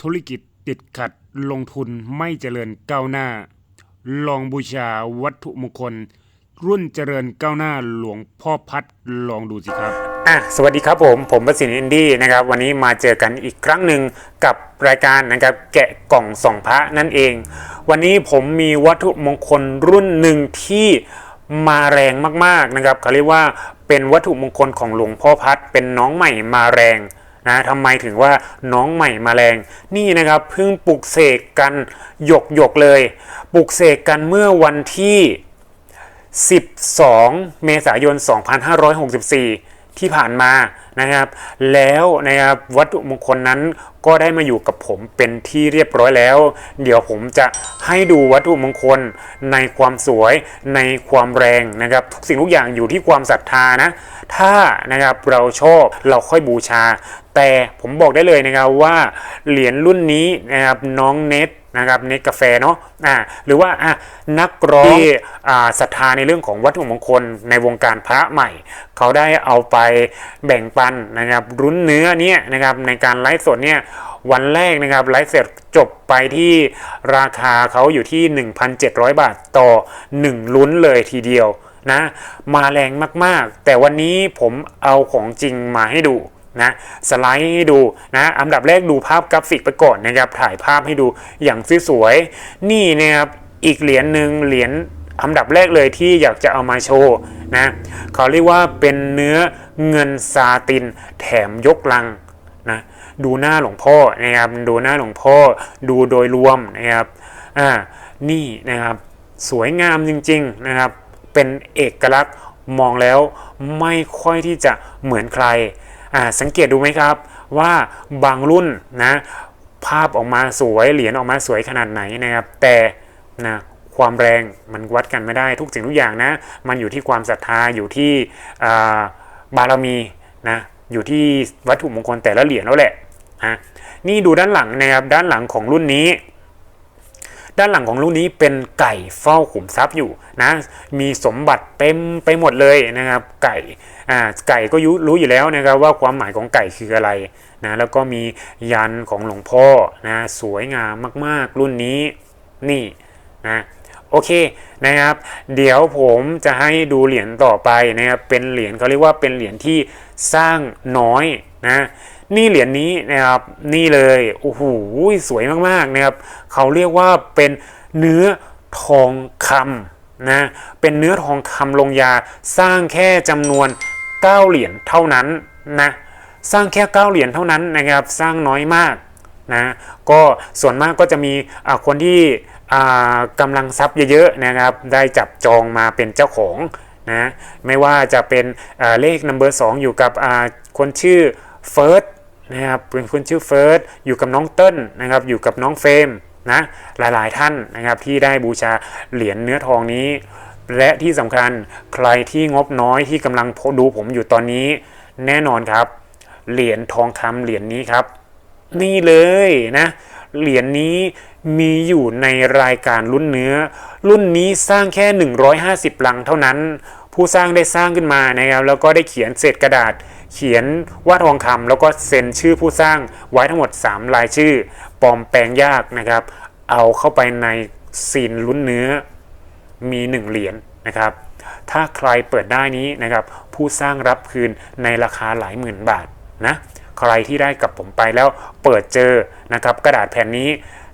ธุรกิจติดขัดลงทุนไม่เจริญก้าวหน้า ลองบูชาวัตถุมงคล รุ่นเจริญก้าวหน้าหลวงพ่อพัดลองดูสิครับอะสวัสดีครับผม ผมประสิทธิ์อินดี้นะครับ วันนี้มาเจอกันอีกครั้งหนึ่งกับรายการนะครับ แกะกล่องส่องพระนั่นเอง วันนี้ผมมีวัตถุมงคลรุ่นหนึ่งที่มาแรงมากๆนะครับเขาเรียกว่าเป็นวัตถุมงคลของหลวงพ่อพัดเป็นน้องใหม่มาแรง นะทำไมถึงว่าน้องใหม่มาแรงนี่นะครับเพิ่งปลุกเสกกันหยกหยกเลย ปลุกเสกกันเมื่อวันที่ 12 เมษายน 2564 ที่ผ่านมานะครับ แล้วนะครับวัตถุมงคลนั้นก็ได้มาอยู่กับผมเป็นที่เรียบร้อยแล้ว เดี๋ยวผมจะให้ดูวัตถุมงคลในความสวยในความแรงนะครับ ทุกสิ่งทุกอย่างอยู่ที่ความศรัทธานะถ้านะครับเราชอบเราค่อยบูชา แต่ผมบอกได้เลยนะครับว่าเหรียญรุ่นนี้นะครับน้องเน็ต นะครับเน็ตกาแฟเนาะอ่าหรือว่าอะนักร้องที่อ่าศรัทธาในเรื่องของวัตถุมงคลในวงการพระใหม่ เขาได้เอาไปแบ่งปันนะครับรุ้นเนื้อเนี่ยนะครับในการไลฟ์สดเนี่ยวันแรกนะครับไลฟ์เสร็จจบไปที่ราคาเขาอยู่ที่ 1,700 บาทต่อ 1 ลุ้นเลยทีเดียวนะมาแรงมากๆ แต่วันนี้ผมเอาของจริงมาให้ดู นะสไลด์ให้ดูนะอันดับแรกดูภาพกราฟิกไปก่อนนะครับถ่ายภาพให้ดูอย่างสวยๆนี่นะครับอีกเหรียญหนึ่งเหรียญอันดับแรกเลยที่อยากจะเอามาโชว์นะเขาเรียกว่าเป็นเนื้อเงินซาติน แถมยกลังนะดูหน้าหลวงพ่อนะครับดูหน้าหลวงพ่อดูโดยรวมนะครับอ่านี่นะครับสวยงามจริงๆนะครับเป็นเอกลักษณ์มองแล้วไม่ค่อยที่จะเหมือนใคร สังเกตดูไหมครับว่าบางรุ่นนะภาพออกมาสวยเหรียญออกมาสวยขนาดไหนนะครับ แต่นะความแรงมันวัดกันไม่ได้ทุกสิ่งทุกอย่างนะ มันอยู่ที่ความศรัทธาอยู่ที่อ่าบารมีนะอยู่ที่วัตถุมงคลแต่ละเหรียญแล้วแหละนะนี่ดูด้านหลังนะครับด้านหลังของรุ่นนี้ ด้านหลังของลูกนี้เป็นไก่เฝ้าขุมทรัพย์อยู่นะมีสมบัติเต็มไปหมดเลยนะครับไก่อ่าไก่ก็ยุรู้อยู่แล้วนะครับว่าความหมายของไก่คืออะไรนะแล้วก็มียันของหลวงพ่อนะสวยงามมากๆ รุ่นนี้นี่นะโอเคนะครับ เดี๋ยวผมจะให้ดูเหรียญต่อไปนะครับเป็นเหรียญเขาเรียกว่าเป็นเหรียญที่สร้างน้อยนะ นี่เหรียญนี้นะครับนี่เลยโอ้โหสวยมากๆนะครับเขาเรียกว่าเป็นเนื้อทองคำนะเป็นเนื้อทองคำลงยาสร้างแค่จำนวน 9 เหรียญเท่านั้นนะสร้างแค่ 9 เหรียญเท่านั้นนะครับสร้างน้อยมากนะก็ส่วนมากก็จะมีคนที่อ่ากำลังทรัพย์เยอะๆนะครับได้จับจองมาเป็นเจ้าของนะไม่ว่าจะเป็นเลขนัมเบอร์สอยู่กับคนชื่อเฟิร์ส นะครับเป็นคนชื่อเฟิร์สอยู่กับน้องเติ้ลนะครับอยู่กับน้องเฟรมนะหลายๆท่านนะครับที่ได้บูชาเหรียญเนื้อทองนี้ และที่สำคัญใครที่งบน้อยที่กำลังดูผมอยู่ตอนนี้ แน่นอนครับ เหรียญทองคำเหรียญนี้ครับ นี่เลยนะเหรียญนี้มีอยู่ในรายการรุ่นเนื้อ รุ่นนี้สร้างแค่ 150 ลังเท่านั้น ผู้สร้างได้สร้างขึ้นมานะครับแล้วก็ได้เขียนเศษกระดาษ เขียนว่าทองคำแล้วก็เซ็นชื่อผู้สร้างไว้ทั้งหมด 3 รายชื่อ ปลอมแปลงยากนะครับ เอาเข้าไปในซีนลุ้นเนื้อมี 1 เหรียญนะครับ ถ้าใครเปิดได้นี้นะครับ ผู้สร้างรับคืนในราคาหลายหมื่นบาทนะใครที่ได้กับผมไปแล้วเปิดเจอนะครับ กระดาษแผ่นนี้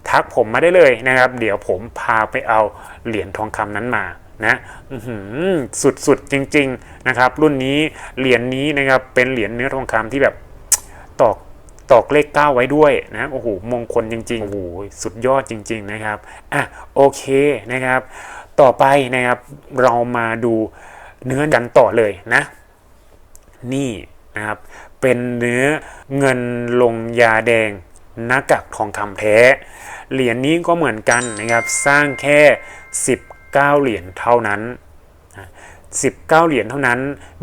ทักผมมาได้เลยนะครับ เดี๋ยวผมพาไปเอาเหรียญทองคำนั้นมา นะสุดๆจริง ๆนะครับ รุ่นนี้เหรียญนี้นะครับเป็นเหรียญเนื้อทองคำที่แบบตอกตอกเลขเก้าไว้ด้วยนะโอ้โหมงคลจริงๆโอ้โหสุดยอดจริง ๆนะครับอะโอเคนะครับ ต่อไปนะครับเรามาดูเนื้อกันต่อเลยนะ นี่นะครับเป็นเนื้อเงินลงยาแดงหน้ากากทองคำแท้ เหรียญนี้ก็เหมือนกันนะครับ สร้างแค่ 19 เหรียญเท่านั้น 19 เหรียญเท่านั้น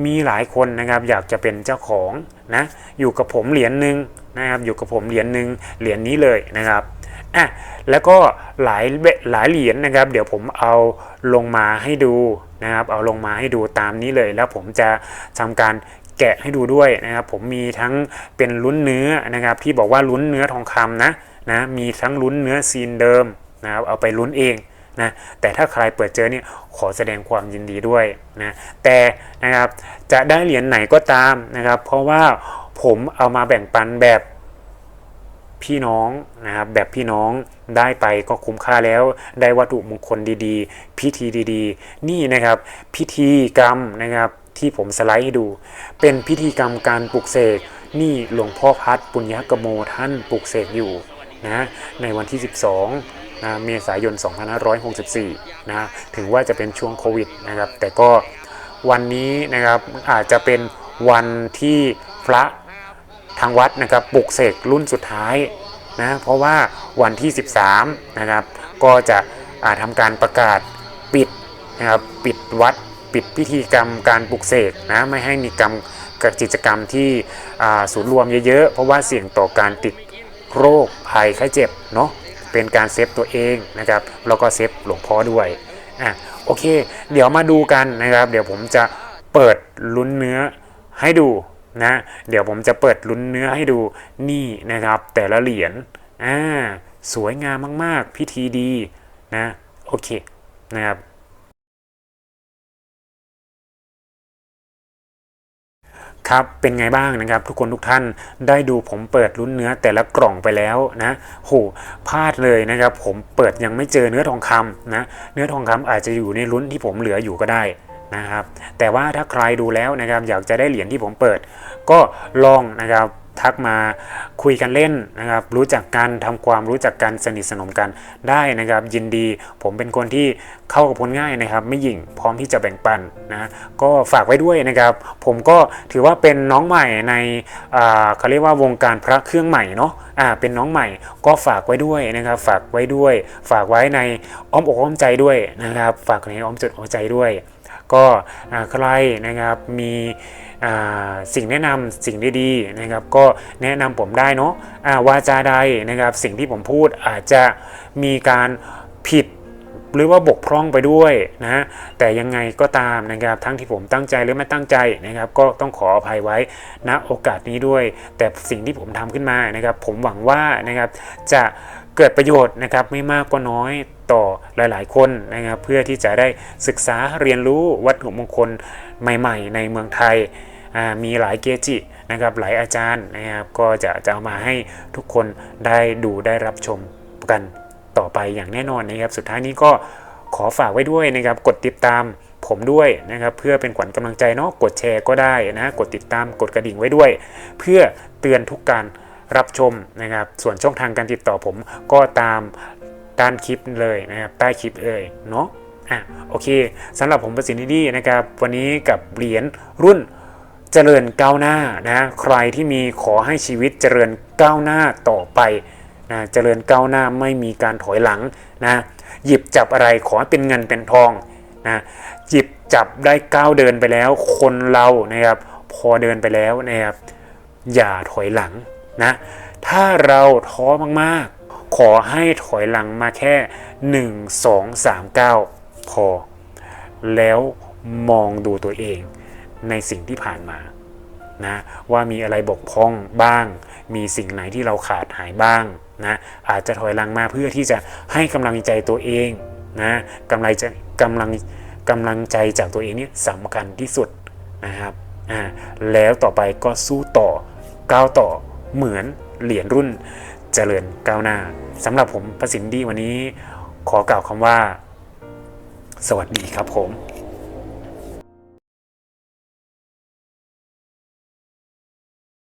มีหลายคนนะครับอยากจะเป็นเจ้าของนะอยู่กับผมเหรียญหนึ่งนะครับอยู่กับผมเหรียญหนึ่งเหรียญนี้เลยนะครับอะแล้วก็หลายหลายเหรียญนะครับ เดี๋ยวผมเอาลงมาให้ดูนะครับ เอาลงมาให้ดูตามนี้เลย แล้วผมจะทำการแกะให้ดูด้วยนะครับ ผมมีทั้งเป็นลุ้นเนื้อนะครับ ที่บอกว่าลุ้นเนื้อทองคำนะนะมีทั้งลุ้นเนื้อซีนเดิมนะครับเอาไปลุ้นเอง นะแต่ถ้าใครเปิดเจอเนี่ยขอแสดงความยินดีด้วยนะแต่นะครับจะได้เหรียญไหนก็ตามนะครับ เพราะว่าผมเอามาแบ่งปันแบบพี่น้องนะครับแบบพี่น้องได้ไปก็คุ้มค่าแล้ว ได้วัตถุมงคลดีๆ พิธีดีๆ นี่นะครับพิธีกรรมนะครับที่ผมสไลด์ให้ดู เป็นพิธีกรรมการปลุกเสกนี่หลวงพ่อพัดปุญญกโมท่านปลุกเสกอยู่นะในวันที่ 12 นะเมษายน 2564 นะถึงว่าจะเป็นช่วงโควิดนะครับ แต่ก็วันนี้นะครับอาจจะเป็นวันที่พระทางวัดนะครับปลุกเสกรุ่นสุดท้ายนะเพราะว่าวันที่ 13 นะครับ ก็จะอ่าทำการประกาศปิดนะครับปิดวัดปิดพิธีกรรมการปลุกเสกนะไม่ให้มีกรรมกับกิจกรรมที่ศูนย์รวมเยอะๆ เพราะว่าเสี่ยงต่อการติดโรคภัยไข้เจ็บเนาะ เป็นการเซฟตัวเองนะครับแล้วก็เซฟหลวงพ่อด้วยอะโอเค เดี๋ยวมาดูกันนะครับ เดี๋ยวผมจะเปิดลุ้นเนื้อให้ดูนะ เดี๋ยวผมจะเปิดลุ้นเนื้อให้ดูนี่นะครับ แต่ละเหรียญอ่าสวยงามมาก ๆ พิธีดีนะ โอเคนะครับ ครับ เป็นไงบ้างนะครับ ทุกคนทุกท่านได้ดูผมเปิดลุ้นเนื้อแต่ละกล่องไปแล้วนะโหพลาดเลยนะครับ ผมเปิดยังไม่เจอเนื้อทองคำนะเนื้อทองคำอาจจะอยู่ในลุ้นที่ผมเหลืออยู่ก็ได้นะครับ แต่ว่าถ้าใครดูแล้วนะครับ อยากจะได้เหรียญที่ผมเปิด ก็ลองนะครับ ทักมาคุยกันเล่นนะครับ รู้จักกันทำความรู้จักกันสนิทสนมกันได้นะครับ ยินดีผมเป็นคนที่เข้ากับคนง่ายนะครับ ไม่หยิ่งพร้อมที่จะแบ่งปันนะก็ฝากไว้ด้วยนะครับ ผมก็ถือว่าเป็นน้องใหม่ในอ่าเขาเรียกว่าวงการพระเครื่องใหม่เนาะอ่าเป็นน้องใหม่ก็ฝากไว้ด้วยนะครับ ฝากไว้ด้วย ฝากไว้ในอ้อมอกอ้อมใจด้วยนะครับ ฝากในอ้อมจุดอ้อมใจด้วย ก็ใครนะครับมี สิ่งแนะนำสิ่งดีๆนะครับก็แนะนำผมได้เนาะวาจาใดนะครับสิ่งที่ผมพูดอาจจะมีการผิดหรือว่าบกพร่องไปด้วยนะแต่ยังไงก็ตามนะครับทั้งที่ผมตั้งใจหรือไม่ตั้งใจนะครับ ก็ต้องขออภัยไว้ณโอกาสนี้ด้วย แต่สิ่งที่ผมทำขึ้นมานะครับ ผมหวังว่านะครับจะเกิดประโยชน์นะครับไม่มากก็น้อยต่อหลาย ๆ คนนะครับ เพื่อที่จะได้ศึกษาเรียนรู้วัตถุมงคลใหม่ ๆ ในเมืองไทย มีหลายเกจินะครับหลายอาจารย์นะครับก็จะจะเอามาให้ทุกคนได้ดูได้รับชมกันต่อไปอย่างแน่นอนนะครับ สุดท้ายนี้ก็ขอฝากไว้ด้วยนะครับ กดติดตามผมด้วยนะครับเพื่อเป็นขวัญกำลังใจเนาะกดแชร์ก็ได้นะกดติดตามกดกระดิ่งไว้ด้วย เพื่อเตือนทุกการรับชมนะครับ ส่วนช่องทางการติดต่อผมก็ตามด้านคลิปเลยนะครับใต้คลิปเลยเนาะอะโอเคสำหรับผมประสิทธิ์นิดีนะครับ วันนี้กับเหรียญรุ่น เจริญก้าวหน้านะใครที่มีขอให้ชีวิตเจริญก้าวหน้าต่อไปนะเจริญก้าวหน้าไม่มีการถอยหลังนะหยิบจับอะไรขอเป็นเงินเป็นทองนะหยิบจับได้ก้าวเดินไปแล้ว คนเรานะครับพอเดินไปแล้วนะครับอย่าถอยหลังนะถ้าเราท้อมากๆ ขอให้ถอยหลังมาแค่ 1 2 3 9 พอ แล้วมองดูตัวเอง ในสิ่งที่ผ่านมานะว่ามีอะไรบกพร่องบ้าง มีสิ่งไหนที่เราขาดหายบ้างนะอาจจะถอยหลังมาเพื่อที่จะให้กำลังใจตัวเองนะกำลังจะกำลังกำลังใจจากตัวเองนี่สำคัญที่สุดนะครับอ่าแล้วต่อไปก็สู้ต่อก้าวต่อเหมือนเหรียญรุ่นเจริญก้าวหน้าสำหรับผมประสิทธิ์ดีวันนี้ขอกล่าวคำว่า สวัสดีครับผม